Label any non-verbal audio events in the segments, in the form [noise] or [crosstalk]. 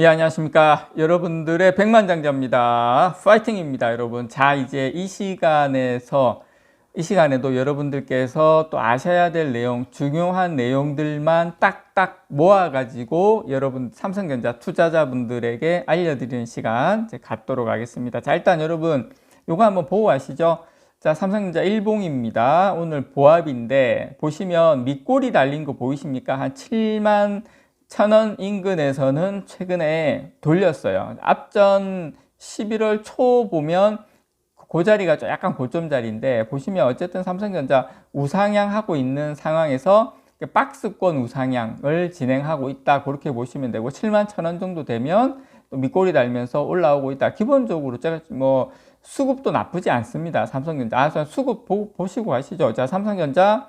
예, 안녕하십니까. 여러분들의 백만장자입니다. 파이팅입니다, 여러분. 자, 이제 이 시간에서, 이 시간에도 여러분들께서 또 아셔야 될 내용, 중요한 내용들만 딱딱 모아가지고 여러분 삼성전자 투자자분들에게 알려드리는 시간 갖도록 하겠습니다. 자, 일단 여러분, 요거 한번 보고 가시죠. 자, 삼성전자 일봉입니다. 오늘 보합인데, 보시면 밑골이 달린 거 보이십니까? 한 7만 천원 인근에서는 최근에 돌렸어요. 앞전 11월 초 보면 그 자리가 좀 약간 고점 자리인데 보시면 어쨌든 삼성전자 우상향하고 있는 상황에서 박스권 우상향을 진행하고 있다 그렇게 보시면 되고 7만 천 원 정도 되면 또 밑골이 달면서 올라오고 있다. 기본적으로 제가 뭐 수급도 나쁘지 않습니다. 삼성전자. 아, 수급 보, 보시고 가시죠. 자, 삼성전자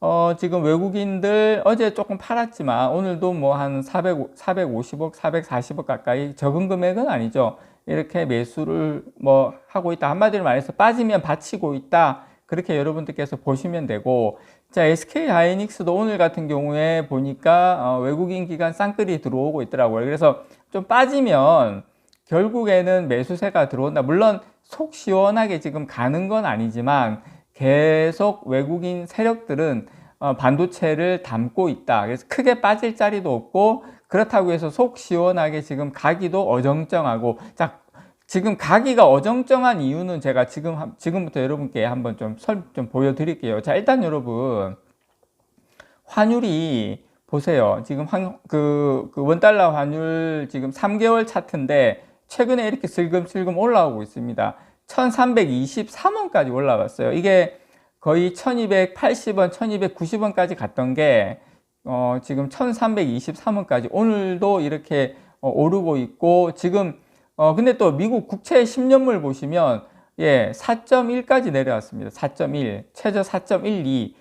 어, 지금 외국인들 어제 조금 팔았지만 오늘도 뭐 한 400, 450억, 440억 가까이 적은 금액은 아니죠. 이렇게 매수를 뭐 하고 있다. 한마디로 말해서 빠지면 받치고 있다. 그렇게 여러분들께서 보시면 되고 자 SK 하이닉스도 오늘 같은 경우에 보니까 어, 외국인 기관 쌍끌이 들어오고 있더라고요. 그래서 좀 빠지면 결국에는 매수세가 들어온다. 물론 속 시원하게 지금 가는 건 아니지만 계속 외국인 세력들은 어, 반도체를 담고 있다. 그래서 크게 빠질 자리도 없고 그렇다고 해서 속 시원하게 지금 가기도 어정쩡하고 자 지금 가기가 어정쩡한 이유는 제가 지금 지금부터 여러분께 한번 좀설좀 보여드릴게요. 자 일단 여러분 환율이 보세요. 지금 환, 그, 그 원달러 환율 지금 3개월 차트인데 최근에 이렇게 슬금슬금 올라오고 있습니다. 1323원까지 올라갔어요. 이게 거의 1280원, 1290원까지 갔던 게 어, 지금 1323원까지 오늘도 이렇게 어, 오르고 있고 지금 어, 근데 또 미국 국채 10년물 보시면 예, 4.1까지 내려왔습니다. 4.1, 최저 4.12.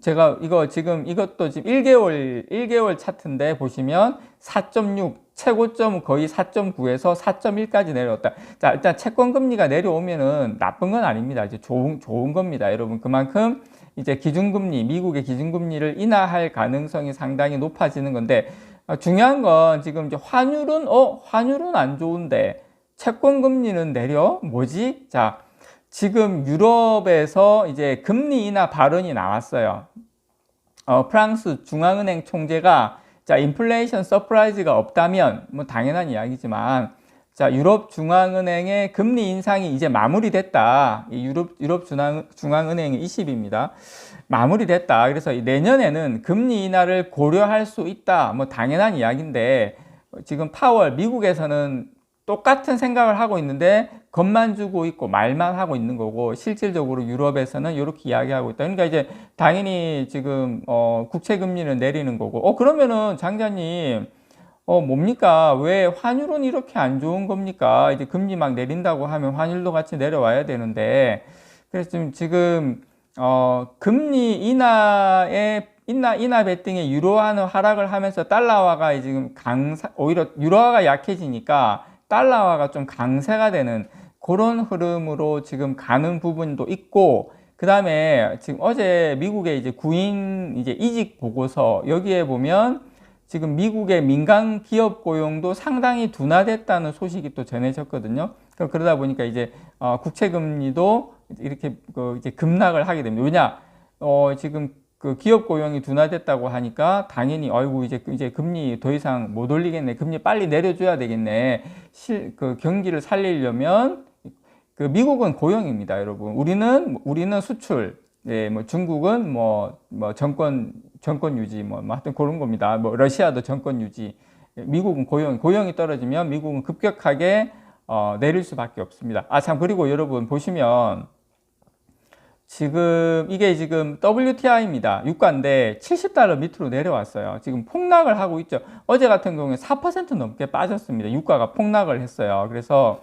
제가 이거 지금 이것도 지금 1개월 1개월 차트인데 보시면 4.6 최고점 거의 4.9에서 4.1까지 내려왔다. 자, 일단 채권 금리가 내려오면은 나쁜 건 아닙니다. 이제 좋은 좋은 겁니다. 여러분 그만큼 이제 기준금리 미국의 기준금리를 인하할 가능성이 상당히 높아지는 건데 어, 중요한 건 지금 이제 환율은 어 환율은 안 좋은데 채권 금리는 내려 뭐지? 자, 지금 유럽에서 이제 금리 인하 발언이 나왔어요. 어, 프랑스 중앙은행 총재가 자, 인플레이션 서프라이즈가 없다면 뭐 당연한 이야기지만 자, 유럽 중앙은행의 금리 인상이 이제 마무리됐다. 이 유럽 유럽 중앙 중앙은행의 20입니다. 마무리됐다. 그래서 내년에는 금리 인하를 고려할 수 있다. 뭐 당연한 이야기인데 지금 파월 미국에서는 똑같은 생각을 하고 있는데 겁만 주고 있고 말만 하고 있는 거고 실질적으로 유럽에서는 이렇게 이야기하고 있다. 그러니까 이제 당연히 지금 어 국채 금리는 내리는 거고. 어 그러면은 장자님 어 뭡니까? 왜 환율은 이렇게 안 좋은 겁니까? 이제 금리 막 내린다고 하면 환율도 같이 내려와야 되는데. 그래서 지금 지금 어 금리 인하에 인하 인하 배팅에 유로화는 하락을 하면서 달러화가 지금 강사 오히려 유로화가 약해지니까 달러화가 좀 강세가 되는 그런 흐름으로 지금 가는 부분도 있고 그 다음에 지금 어제 미국의 이제 구인 이제 이직 보고서 여기에 보면 지금 미국의 민간 기업 고용도 상당히 둔화됐다는 소식이 또 전해졌거든요. 그러다 보니까 이제 어, 국채 금리도 이렇게 그 이제 급락을 하게 됩니다. 왜냐? 어, 지금 그 기업 고용이 둔화됐다고 하니까 당연히 어이구 이제 이제 금리 더 이상 못 올리겠네. 금리 빨리 내려줘야 되겠네. 실 그 경기를 살리려면 그 미국은 고용입니다, 여러분. 우리는 우리는 수출, 예, 뭐 중국은 뭐, 뭐 정권 정권 유지, 뭐, 뭐 하여튼 그런 겁니다. 뭐 러시아도 정권 유지, 미국은 고용, 고용이 떨어지면 미국은 급격하게 어, 내릴 수밖에 없습니다. 아 참 그리고 여러분 보시면 지금 이게 지금 WTI입니다. 유가인데 70달러 밑으로 내려왔어요. 지금 폭락을 하고 있죠. 어제 같은 경우에 4% 넘게 빠졌습니다. 유가가 폭락을 했어요. 그래서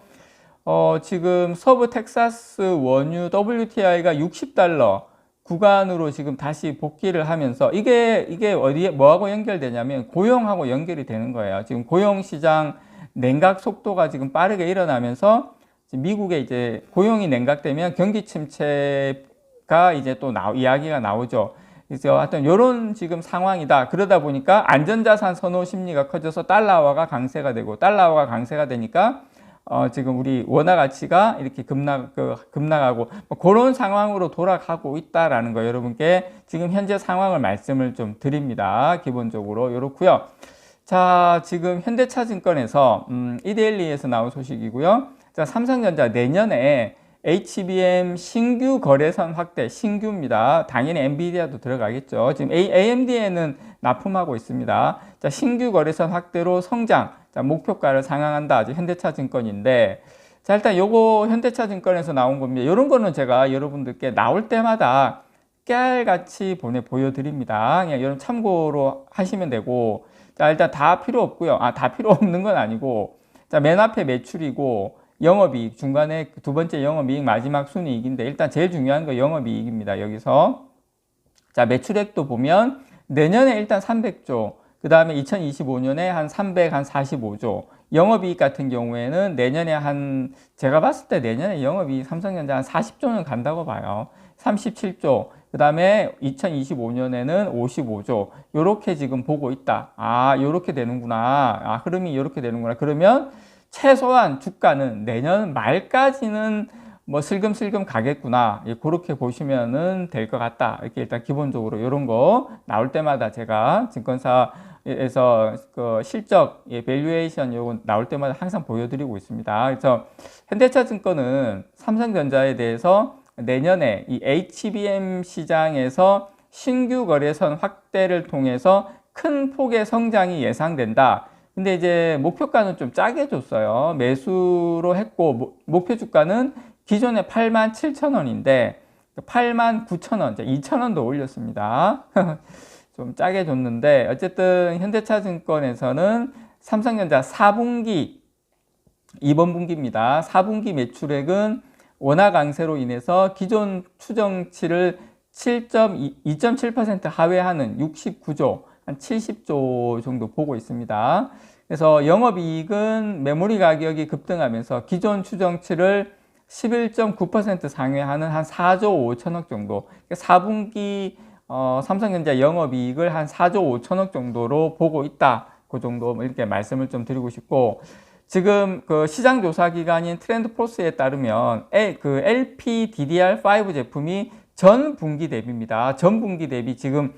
어, 지금 서부 텍사스 원유 WTI가 60달러 구간으로 지금 다시 복귀를 하면서 이게 이게 어디에 뭐하고 연결되냐면 고용하고 연결이 되는 거예요. 지금 고용 시장 냉각 속도가 지금 빠르게 일어나면서 미국에 이제 고용이 냉각되면 경기 침체 가 이제 또 나, 이야기가 나오죠. 그래서 하여튼 이런 지금 상황이다. 그러다 보니까 안전자산 선호 심리가 커져서 달러화가 강세가 되고 달러화가 강세가 되니까 어, 지금 우리 원화 가치가 이렇게 급락, 그, 급락하고 뭐 그런 상황으로 돌아가고 있다라는 거 여러분께 지금 현재 상황을 말씀을 좀 드립니다. 기본적으로 이렇고요. 자, 지금 현대차증권에서 음, 이데일리에서 나온 소식이고요. 자, 삼성전자 내년에 HBM 신규 거래선 확대, 신규입니다. 당연히 엔비디아도 들어가겠죠. 지금 AMD에는 납품하고 있습니다. 자, 신규 거래선 확대로 성장, 자, 목표가를 상향한다. 현대차증권인데, 자, 일단 요거 현대차증권에서 나온 겁니다. 이런 거는 제가 여러분들께 나올 때마다 깨알같이 보내 보여드립니다. 그냥 여러분 참고로 하시면 되고, 자, 일단 다 필요 없고요. 아, 다 필요 없는 건 아니고, 자, 맨 앞에 매출이고, 영업이익, 중간에 두 번째 영업이익, 마지막 순이익인데, 일단 제일 중요한 거 영업이익입니다. 여기서. 자, 매출액도 보면, 내년에 일단 300조, 그 다음에 2025년에 한 300, 한 45조. 영업이익 같은 경우에는 내년에 한, 제가 봤을 때 내년에 영업이익 삼성전자 한 40조는 간다고 봐요. 37조. 그 다음에 2025년에는 55조. 요렇게 지금 보고 있다. 아, 요렇게 되는구나. 아, 흐름이 요렇게 되는구나. 그러면 최소한 주가는 내년 말까지는 뭐 슬금슬금 가겠구나. 예, 그렇게 보시면은 될 것 같다. 이렇게 일단 기본적으로 이런 거 나올 때마다 제가 증권사에서 그 실적, 예, 밸류에이션 요거 나올 때마다 항상 보여드리고 있습니다. 그래서 현대차 증권은 삼성전자에 대해서 내년에 이 HBM 시장에서 신규 거래선 확대를 통해서 큰 폭의 성장이 예상된다. 근데 이제 목표가는 좀 짜게 줬어요. 매수로 했고 목표 주가는 기존에 8만 7천 원인데 8만 9천 원, 2천 원도 올렸습니다. [laughs] 좀 짜게 줬는데 어쨌든 현대차증권에서는 삼성전자 4분기 이번 분기입니다. 4분기 매출액은 원화 강세로 인해서 기존 추정치를 7.2.7% 하회하는 69조, 한 70조 정도 보고 있습니다. 그래서 영업이익은 메모리 가격이 급등하면서 기존 추정치를 11.9% 상회하는 한 4조 5천억 정도. 4분기 어, 삼성전자 영업이익을 한 4조 5천억 정도로 보고 있다. 그 정도 이렇게 말씀을 좀 드리고 싶고 지금 그 시장 조사 기관인 트렌드 포스에 따르면 L, 그 LPDDR5 제품이 전 분기 대비입니다. 전 분기 대비 지금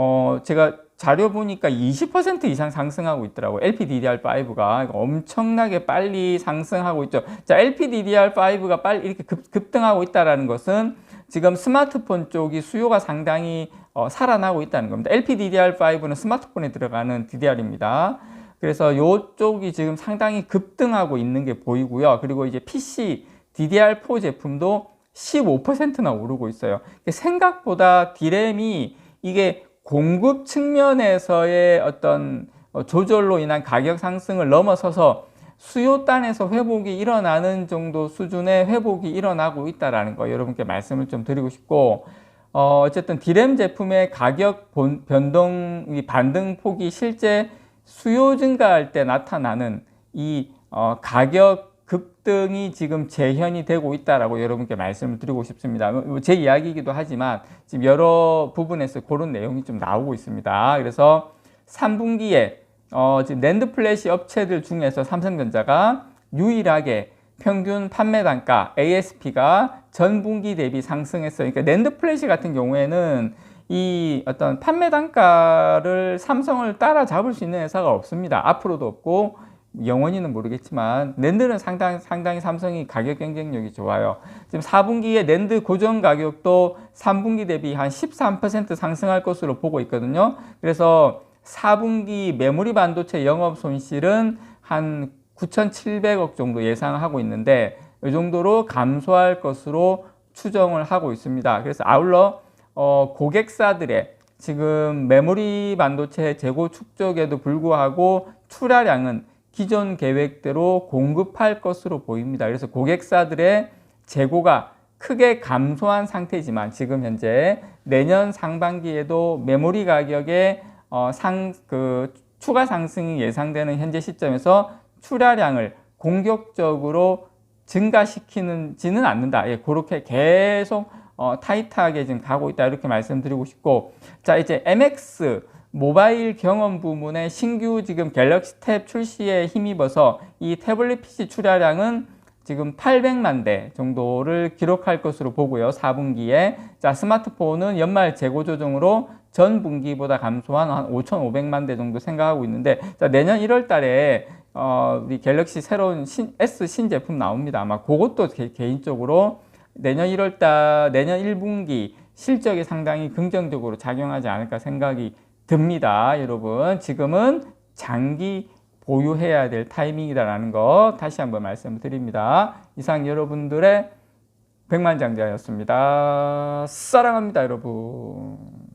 어 제가 자료 보니까 20% 이상 상승하고 있더라고요. LPDDR5가 엄청나게 빨리 상승하고 있죠. 자, LPDDR5가 빨리 이렇게 급, 급등하고 있다는 것은 지금 스마트폰 쪽이 수요가 상당히 어, 살아나고 있다는 겁니다. LPDDR5는 스마트폰에 들어가는 DDR입니다. 그래서 이쪽이 지금 상당히 급등하고 있는 게 보이고요. 그리고 이제 PC DDR4 제품도 15%나 오르고 있어요. 생각보다 디램이 이게 공급 측면에서의 어떤 어, 조절로 인한 가격 상승을 넘어서서 수요단에서 회복이 일어나는 정도 수준의 회복이 일어나고 있다라는 거 여러분께 말씀을 좀 드리고 싶고 어, 어쨌든 디램 제품의 가격 변동 반등 폭이 실제 수요 증가할 때 나타나는 이 어, 가격 급등이 지금 재현이 되고 있다라고 여러분께 말씀을 드리고 싶습니다. 뭐, 제 이야기이기도 하지만 지금 여러 부분에서 그런 내용이 좀 나오고 있습니다. 그래서 3분기에 어, 지금 랜드 플래시 업체들 중에서 삼성전자가 유일하게 평균 판매 단가 ASP가 전 분기 대비 상승했어요. 그러니까 랜드 플래시 같은 경우에는 이 어떤 판매 단가를 삼성을 따라잡을 수 있는 회사가 없습니다. 앞으로도 없고 영원히는 모르겠지만 랜드는 상당, 상당히 삼성이 가격 경쟁력이 좋아요. 지금 4분기에 랜드 고정 가격도 3분기 대비 한 13% 상승할 것으로 보고 있거든요. 그래서 4분기 메모리 반도체 영업 손실은 한 9,700억 정도 예상하고 있는데 이 정도로 감소할 것으로 추정을 하고 있습니다. 그래서 아울러 어, 고객사들의 지금 메모리 반도체 재고 축적에도 불구하고 출하량은 기존 계획대로 공급할 것으로 보입니다. 그래서 고객사들의 재고가 크게 감소한 상태지만 지금 현재 내년 상반기에도 메모리 가격의 어, 상, 그 추가 상승이 예상되는 현재 시점에서 출하량을 공격적으로 증가시키는지는 않는다. 예, 그렇게 계속 어, 타이트하게 지금 가고 있다 이렇게 말씀드리고 싶고 자 이제 MX 모바일 경험 부문의 신규 지금 갤럭시 탭 출시에 힘입어서 이 태블릿 PC 출하량은 지금 800만 대 정도를 기록할 것으로 보고요. 4분기에. 자, 스마트폰은 연말 재고 조정으로 전 분기보다 감소한 한 5,500만 대 정도 생각하고 있는데, 자, 내년 1월 달에 어, 우리 갤럭시 새로운 신, S 신제품 나옵니다. 아마 그것도 개, 개인적으로 내년 1월 달, 내년 1분기 실적에 상당히 긍정적으로 작용하지 않을까 생각이 듭니다. 여러분, 지금은 장기 보유해야 될 타이밍이다라는 거 다시 한번 말씀드립니다. 이상 여러분들의 백만장자였습니다. 사랑합니다, 여러분.